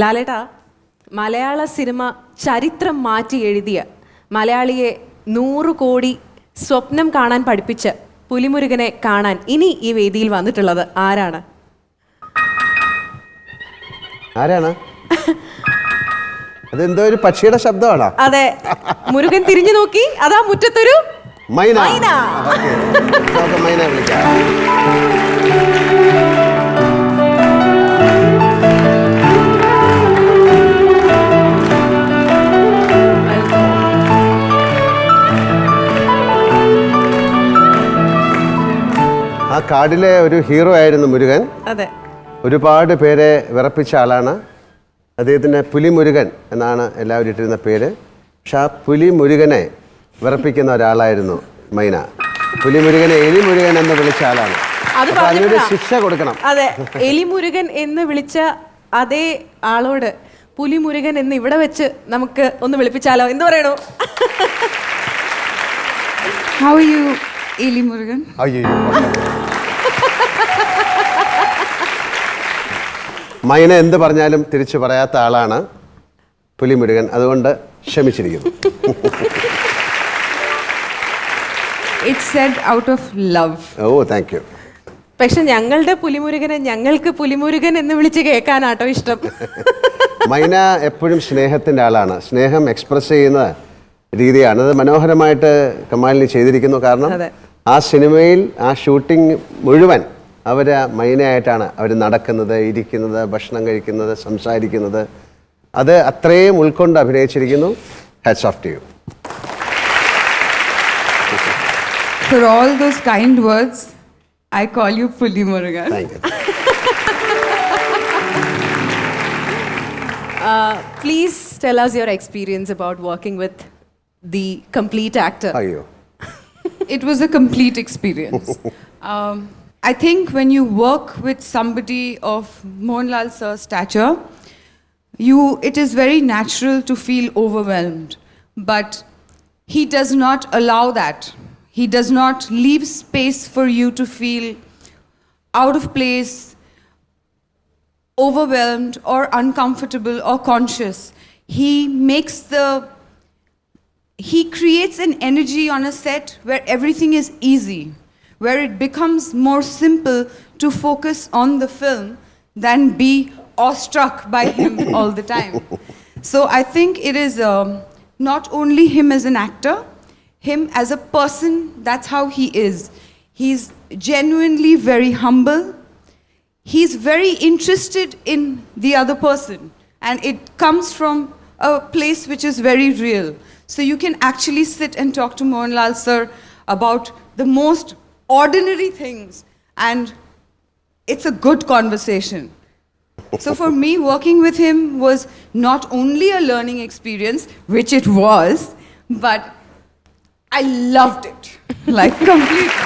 ലാലേട്ടാ മലയാള cinema ചരിത്രം മാറ്റി എഴുതിയ മലയാളിയെ നൂറ് കോടി സ്വപ്നം കാണാൻ പഠിപ്പിച്ച് പുലിമുരുകനെ കാണാൻ ഇനി ഈ വേദിയിൽ വന്നിട്ടുള്ളത് ആരാണ്? ആരാണ്? അതെന്തോ ഒരു പക്ഷിയുടെ ശബ്ദമാണോ? അതെ മുരുകൻ തിരിഞ്ഞു നോക്കി അതാ മുറ്റത്തൊരു മൈന. മൈന. വിളിക്കാം. ആ കാടിലെ ഒരു ഹീറോ ആയിരുന്നു മുരുകൻ. അതെ. ഒരുപാട് പേരെ വിറപ്പിച്ച ആളാണ്. അദ്ദേഹത്തിന്റെ പുലി മുരുകൻ എന്നാണ് എല്ലാവരും ഇട്ടിരുന്ന പേര്. പക്ഷെ ആ പുലി മുരുകനെ വിറപ്പിക്കുന്ന ഒരാളായിരുന്നു മൈന. പുലി മുരുകനെ എലി മുരുകൻ എന്ന് വിളിച്ച ആളാണ്. അത് അതിനൊരു ശിക്ഷ കൊടുക്കണം. അതെ. എലിമുരുകൻ എന്ന് വിളിച്ച അതേ ആളോട് പുലിമുരുകൻ എന്ന് ഇവിടെ വെച്ച് നമുക്ക് ഒന്ന് വിളിപ്പിച്ചാലോ? എന്ത് പറയണു? How you Elimurugan? അയ്യോ മൈന എന്ത് പറഞ്ഞാലും തിരിച്ചു പറയാത്ത ആളാണ് പുലിമുരുകൻ. അതുകൊണ്ട് ക്ഷമിച്ചിരിക്കുന്നു. It's said out of love oh thank you പക്ഷെ ഞങ്ങളുടെ പുലിമുരുകനെ ഞങ്ങൾക്ക് പുലിമുരുകൻ എന്ന് വിളിച്ച് കേൾക്കാനാട്ടോ ഇഷ്ടം. മൈന എപ്പോഴും സ്നേഹത്തിന്റെ ആളാണ്. സ്നേഹം എക്സ്പ്രസ് ചെയ്യുന്ന രീതിയാണ്. അത് മനോഹരമായിട്ട് കമാലിനി ചെയ്തിരിക്കുന്നു. കാരണം ആ സിനിമയിൽ ആ ഷൂട്ടിംഗ് മുഴുവൻ അവർ മൈനായിട്ടാണ് അവർ നടക്കുന്നത് ഇരിക്കുന്നത് ഭക്ഷണം കഴിക്കുന്നത് സംസാരിക്കുന്നത്. അത് അത്രയും ഉൾക്കൊണ്ട് അഭിനയിച്ചിരിക്കുന്നു. Heads off to you for all those kind words I call you Pulimurugan please tell us your experience about working with the complete actor അയ്യോ it was a complete experience I think when you work with somebody of Mohanlal sir's stature, you it is very natural to feel overwhelmed. But he does not allow that. He does not leave space for you to feel out of place, overwhelmed, or uncomfortable or conscious. He makes the he creates an energy on a set where everything is easy, where it becomes more simple to focus on the film than be awestruck by him all the time. So I think it is um, not only him as an actor, him as a person, that's how he is. He's genuinely very humble, he's very interested in the other person and it comes from a place which is very real so you can actually sit and talk to mohanlal sir about the most ordinary things and it's a good conversation. So for me working with him was not only a learning experience which it was but i loved it. Like completely